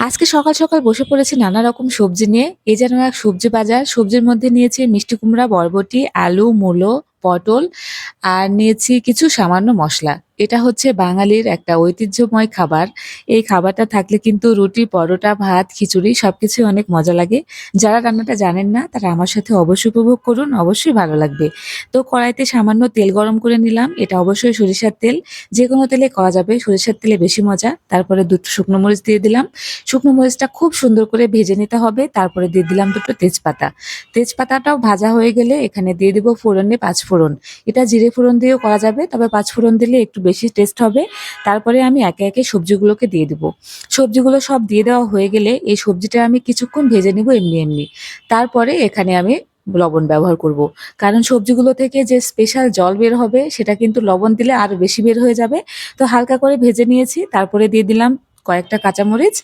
আজকে সকাল সকাল বসে পড়েছি নানা রকম সবজি নিয়ে। এ যেন এক সবজি বাজার। সবজির মধ্যে নিয়েছি মিষ্টি কুমড়া, বরবটি, আলু, মূলো, পটল, আর নিয়েছি কিছু সামান্য মশলা। এটা হচ্ছে বাঙালির একটা ঐতিহ্যময় খাবার। এই খাবারটা থাকলে কিন্তু রুটি, পরোটা, ভাত, খিচুড়ি সবকিছু অনেক মজা লাগে। যারা রান্নাটা জানেন না, তারা আমার সাথে অবশ্যই উপভোগ করুন, অবশ্যই ভালো লাগবে। তো কড়াইতে সামান্য তেল গরম করে নিলাম। এটা অবশ্যই সরিষার তেল। যে কোনো তেলে করা যাবে, সরিষার তেলে বেশি মজা। তারপরে দুটো শুকনো মরিচ দিয়ে দিলাম। শুকনো মরিচটা খুব সুন্দর করে ভেজে নিতে হবে। তারপরে দিয়ে দিলাম দুটো তেজপাতা। তেজপাতাটাও ভাজা হয়ে গেলে এখানে দিয়ে দিব ফোড়নে পাঁচ ফোড়ন। এটা জিরে ফোড়ন দিয়েও করা যাবে, তবে পাঁচ ফোড়ন দিলে একটু বেশি টেস্ট হবে, তারপরে আমি একে একে সবজিগুলোকে দিয়ে দেবো। সবজিগুলো সব দিয়ে দেওয়া হয়ে গেলে এই সবজিটা আমি কিছুক্ষণ ভেজে নিব এমনি এমনি। তারপরে এখানে আমি লবণ ব্যবহার করব। কারণ সবজিগুলো থেকে যে স্পেশাল জল বের হবে, সেটা কিন্তু লবণ দিলে আরও বেশি বের হয়ে যাবে। তো হালকা করে ভেজে নিয়েছি, তারপরে দিয়ে দিলাম কয়েকটা কাঁচামরিচ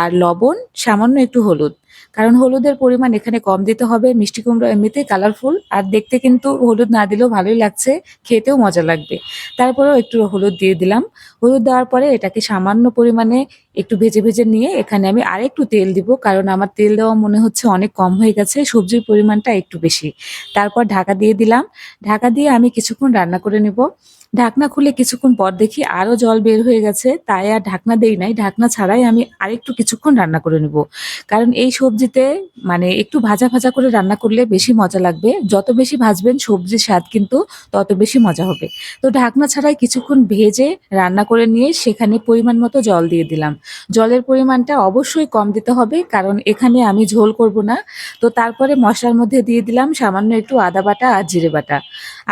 আর লবণ, সামান্য একটু হলুদ। কারণ হলুদের পরিমাণ এখানে কম দিতে হবে, মিষ্টি কুমড়ো এমনিতেই কালারফুল আর দেখতে কিন্তু হলুদ না দিলেও ভালোই লাগছে, খেতেও মজা লাগবে। তারপরেও একটু হলুদ দিয়ে দিলাম। হলুদ দেওয়ার পরে এটাকে সামান্য পরিমাণে একটু ভেজে ভেজে নিয়ে এখানে আমি আরেকটু তেল দিব, কারণ আমার তেল দেওয়া মনে হচ্ছে অনেক কম হয়ে গেছে, সবজির পরিমাণটা একটু বেশি। তারপর ঢাকা দিয়ে দিলাম। ঢাকা দিয়ে আমি কিছুক্ষণ রান্না করে নিব। ঢাকনা খুলে কিছুক্ষণ পর দেখি আরও জল বের হয়ে গেছে, তাই আর ঢাকনা দেই নাই। ঢাকনা ছাড়াই আমি আরেকটু কিছুক্ষণ রান্না করে নেব। কারণ এই সবজিতে মানে একটু ভাজা ভাজা করে রান্না করলে বেশি মজা লাগবে। যত বেশি ভাজবেন সবজির স্বাদ কিন্তু তত বেশি মজা হবে। তো ঢাকনা ছাড়াই কিছুক্ষণ ভেজে রান্না করে নিয়ে সেখানে পরিমাণ মতো জল দিয়ে দিলাম। জলের পরিমাণটা অবশ্যই কম দিতে হবে, কারণ এখানে আমি ঝোল করব না। তো তারপরে মশলার মধ্যে দিয়ে দিলাম সামান্য একটু আদা বাটা আর জিরে বাটা।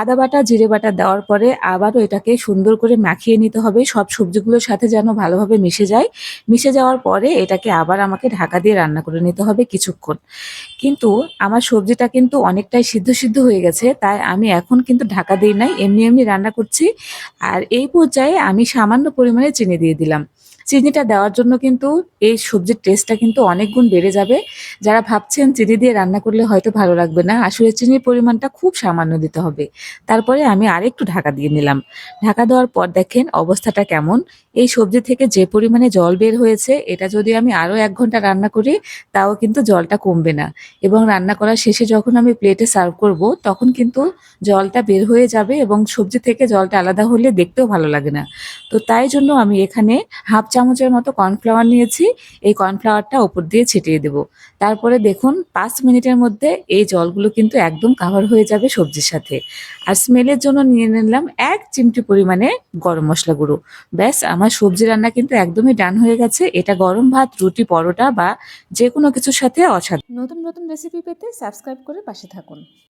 আদা বাটা, জিরে বাটা দেওয়ার পরে আবারও এটাকে সুন্দর করে মাখিয়ে নিতে হবে। সব সবজিগুলোর সাথে যেন ভালোভাবে মিশে যায়। মিশে যাওয়ার পরে এটাকে আবার আমাকে ঢাকা দিয়ে রান্না করে নিতে হবে কিছুক্ষণ। কিন্তু আমার সবজিটা কিন্তু অনেকটাই সিদ্ধ সিদ্ধ হয়ে গেছে, তাই আমি এখন কিন্তু ঢাকা দিই নাই, এমনি এমনি রান্না করছি। আর এই পর্যায়ে আমি সামান্য পরিমাণে চিনি দিয়ে দিলাম। চিনিটা দেওয়ার জন্য কিন্তু এই সবজির টেস্টটা কিন্তু অনেক গুণ বেড়ে যাবে। যারা ভাবছেন চিনি দিয়ে রান্না করলে হয়তো ভালো লাগবে না, আসলে চিনির পরিমাণটা খুব সামান্য দিতে হবে। তারপরে আমি আরেকটু ঢাকা দিয়ে নিলাম। ঢাকা দেওয়ার পর দেখেন অবস্থাটা কেমন। এই সবজি থেকে যে পরিমাণে জল বের হয়েছে, এটা যদি আমি আরও এক ঘণ্টা রান্না করি, তাও কিন্তু জলটা কমবে না। এবং রান্না করার শেষে যখন আমি প্লেটে সার্ভ করব, তখন কিন্তু জলটা বের হয়ে যাবে এবং সবজি থেকে জলটা আলাদা হলে দেখতেও ভালো লাগে না। তো তাই জন্য আমি এখানে হাফ চামচের মতো কর্নফ্লাওয়ার নিয়েছি। এই কর্নফ্লাওয়ারটা ওপর দিয়ে ছিটিয়ে দেব। তারপরে দেখুন, পাঁচ মিনিটের মধ্যে এই জলগুলো কিন্তু একদম কাভার হয়ে যাবে সবজির সাথে। আর স্মেলের জন্য নিয়ে নিলাম এক চিমটি পরিমাণে গরম মশলা গুঁড়ো। ব্যাস, আমার সবজি রান্না কিন্তু একদমই ডান হয়ে গেছে। এটা গরম ভাত, রুটি, পরোটা বা যে কোনো কিছুর সাথে অসাধারণ। নতুন নতুন রেসিপি পেতে সাবস্ক্রাইব করে পাশে থাকুন।